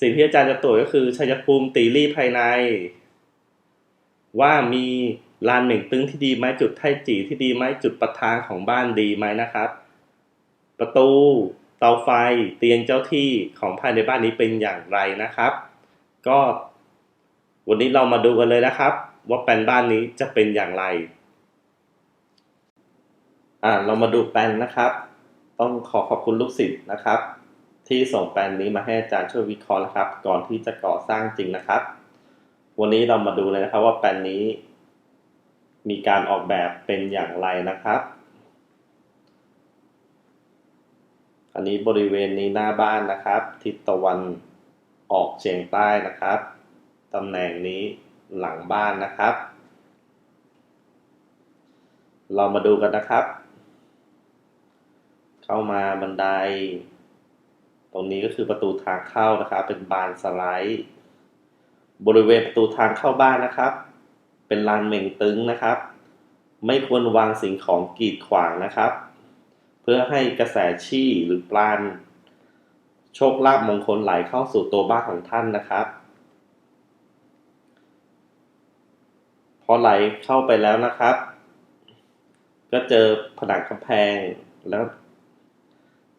สิ่งที่อาจารย์จะตรวจก็คือชัยภูมิตีรี่ภายใน ว่ามีลานเหม่งตึงที่ดีไหมจุดไทจีที่ดีไหมจุดประทางของบ้านดีไหมนะครับ ประตูเตาไฟเตียงเจ้าที่ของภายในบ้านนี้เป็นอย่างไรนะครับ ก็วันนี้เรามาดูกันเลยนะครับ ว่าแปลนบ้านนี้จะเป็นอย่างไรอ่าเรามาดูแปลนนะครับ ต้องขอขอบคุณลูกศิษย์นะครับ ที่ส่งแปลนนี้มาให้อาจารย์ช่วยวิเคราะห์นะครับ ก่อนที่จะก่อสร้างจริงนะครับ วันนี้เรามาดูเลยนะครับว่าแปลนนี้ มีการออกแบบเป็นอย่างไรนะครับ อันนี้บริเวณนี้หน้าบ้านนะครับ ทิศตะวันออกเฉียงใต้นะครับตำแหน่งนี้หลังบ้านนะครับ เรามาดูกันนะครับ เข้ามาบันได รงนี้ก็คือประตูทางเข้านะครับ เป็นบานสไลด์ บริเวณประตูทางเข้าบ้านนะครับ เป็นลานเหม่งตึงนะครับ ไม่ควรวางสิ่งของกีดขวางนะครับ เพื่อให้กระแสชี่หรือปราณโชคลาภมงคลไหลเข้าสู่ตัวบ้านของท่านนะครับพอไหลเข้าไปแล้วนะครับ ก็เจอผนังกำแพงแล้ว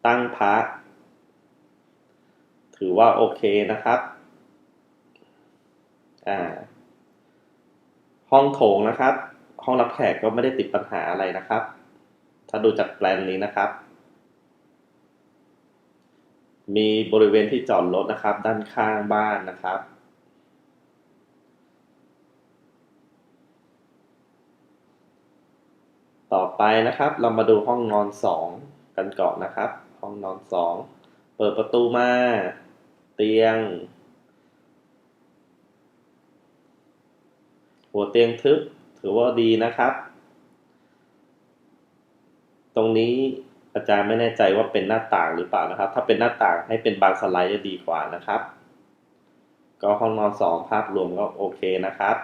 ตั้งพระ ถือว่าโอเคนะครับอ่าห้องโถงนะครับ ห้องรับแขกก็ไม่ได้ติดปัญหาอะไรนะครับ ถ้าดูจากแปลนนี้นะครับ มีบริเวณที่จอดรถนะครับ ด้านข้างบ้านนะครับต่อไปนะครับ เรามาดูห้องนอนสองกันก่อนนะครับ ห้องนอนสองเปิดประตูมา เตียง หัวเตียงทึบถือว่าดีนะครับ ตรงนี้อาจารย์ไม่แน่ใจว่าเป็นหน้าต่างหรือเปล่านะครับ ถ้าเป็นหน้าต่างให้เป็นบานสไลด์จะดีกว่านะครับ ก็ห้องนอนสองภาพรวมก็โอเคนะครับ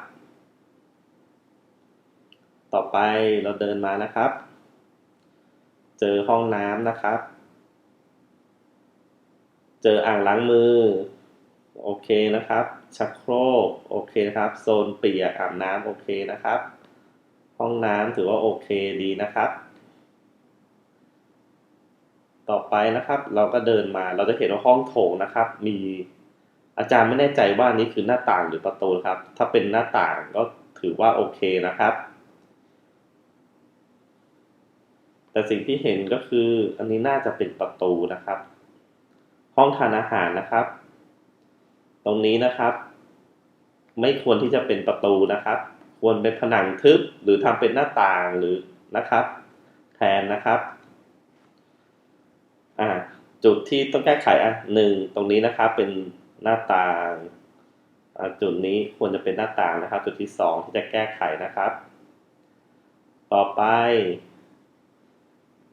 ต่อไปเราเดินมานะครับ เจอห้องน้ำนะครับ เจออ่างล้างมือ โอเคนะครับ ชักโครกโอเคนะครับ โซนเปียกอาบน้ำโอเคนะครับ ห้องน้ำถือว่าโอเคดีนะครับ ต่อไปนะครับ เราก็เดินมาเราจะเห็นว่าห้องโถงนะครับ มีอาจารย์ไม่แน่ใจว่านี่คือหน้าต่างหรือประตูครับ ถ้าเป็นหน้าต่างก็ถือว่าโอเคนะครับ แต่สิ่งที่เห็นก็คืออันนี้น่าจะเป็นประตูนะครับ ห้องทานอาหารนะครับ ตรงนี้นะครับ ไม่ควรที่จะเป็นประตูนะครับ ควรเป็นผนังทึบหรือทำเป็นหน้าต่างหรือนะครับ แทนนะครับอ่าจุดที่ต้องแก้ไขอะหนึ่งตรงนี้นะครับเป็นหน้าต่างจุดนี้ควรจะเป็นหน้าต่างนะครับ จุดที่สองที่จะแก้ไขนะครับ ต่อไป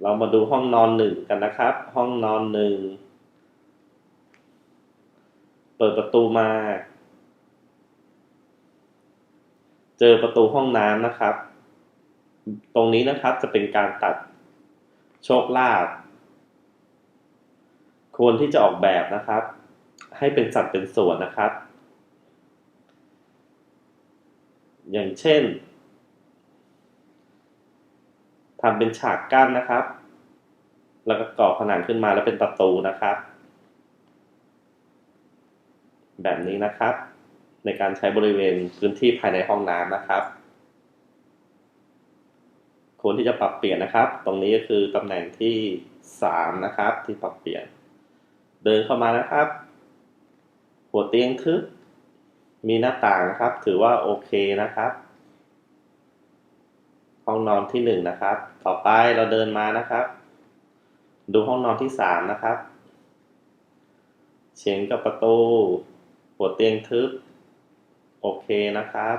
เรามาดูห้องนอนหนึ่งกันนะครับ ห้องนอนหนึ่ง เปิดประตูมา เจอประตูห้องน้ำนะครับ ตรงนี้นะครับจะเป็นการตัดโชคลาภควรที่จะออกแบบนะครับ ให้เป็นสัดเป็นส่วนนะครับ อย่างเช่นทำเป็นฉากกั้นนะครับ แล้วก็ก่อผนังขึ้นมาแล้วเป็นประตูนะครับ แบบนี้นะครับ ในการใช้บริเวณพื้นที่ภายในห้องน้ำนะครับควรที่จะปรับเปลี่ยนนะครับ ตรงนี้ก็คือตำแหน่งที่สามนะครับ ที่ปรับเปลี่ยน เดินเข้ามานะครับ หัวเตียงทึบมีหน้าต่างนะครับ ถือว่าโอเคนะครับ ห้องนอนที่หนึ่งนะครับ ต่อไปเราเดินมานะครับ ดูห้องนอนที่สามนะครับ เฉียงกับประตู หัวเตียงทึบ โอเคนะครับ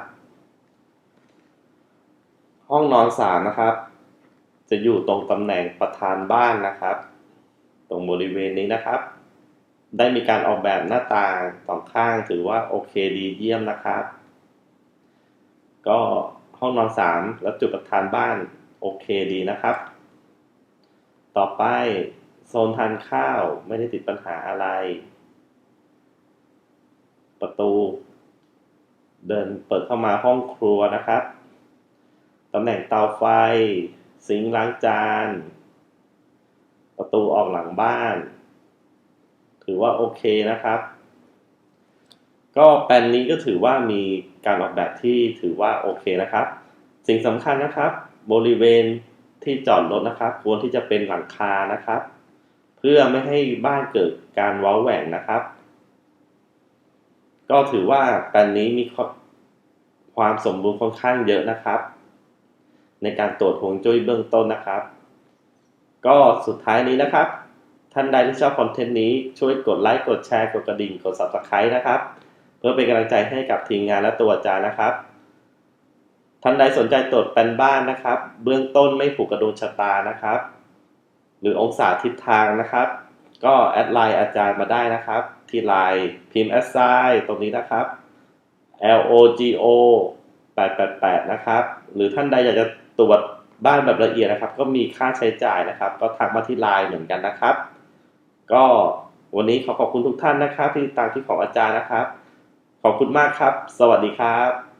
ห้องนอนสามนะครับ จะอยู่ตรงตำแหน่งประธานบ้านนะครับ ตรงบริเวณนี้นะครับ ได้มีการออกแบบหน้าต่างสองข้างถือว่าโอเคดีเยี่ยมนะครับ ก็ห้องนอนสามแล้วจุดประธานบ้านโอเคดีนะครับ ต่อไปโซนทานข้าวไม่ได้ติดปัญหาอะไร ประตู เดินเปิดเข้ามาห้องครัวนะครับตำแหน่งเตาไฟซิงล้างจาน ประตูออกหลังบ้าน ถือว่าโอเคนะครับ ก็แปลนนี้ก็ถือว่ามีการออกแบบที่ถือว่าโอเคนะครับ สิ่งสำคัญนะครับ บริเวณที่จอดรถนะครับ ควรที่จะเป็นหลังคานะครับ เพื่อไม่ให้บ้านเกิดการว้าแหว่งนะครับ ก็ถือว่าแปลนนี้มีความสมบูรณ์ค่อนข้างเยอะนะครับ ในการตรวจฮวงจุ้ยเบื้องต้นนะครับ ก็สุดท้ายนี้นะครับ ท่านใดที่ชอบคอนเทนต์นี้ช่วยกดไลค์กดแชร์กดกระดิ่งกด subscribe นะครับ เพื่อเป็นกำลังใจให้กับทีมงานและตัวอาจารย์นะครับท่านใดสนใจตรวจแปลนบ้านนะครับ เบื้องต้นไม่ผูกกระดวงชะตานะครับ หรือองศาทิศทางนะครับ ก็แอดไลน์อาจารย์มาได้นะครับ ที่ไลน์พิมพ์แอดไซตรงนี้นะครับ L O G O 888 นะครับ หรือท่านใดอยากจะตรวจบ้านแบบละเอียดนะครับ ก็มีค่าใช้จ่ายนะครับ ก็ทักมาที่ไลน์เหมือนกันนะครับ ก็วันนี้ขอขอบคุณทุกท่านนะครับ ที่ติดตามที่ของอาจารย์นะครับ ขอบคุณมากครับ สวัสดีครับ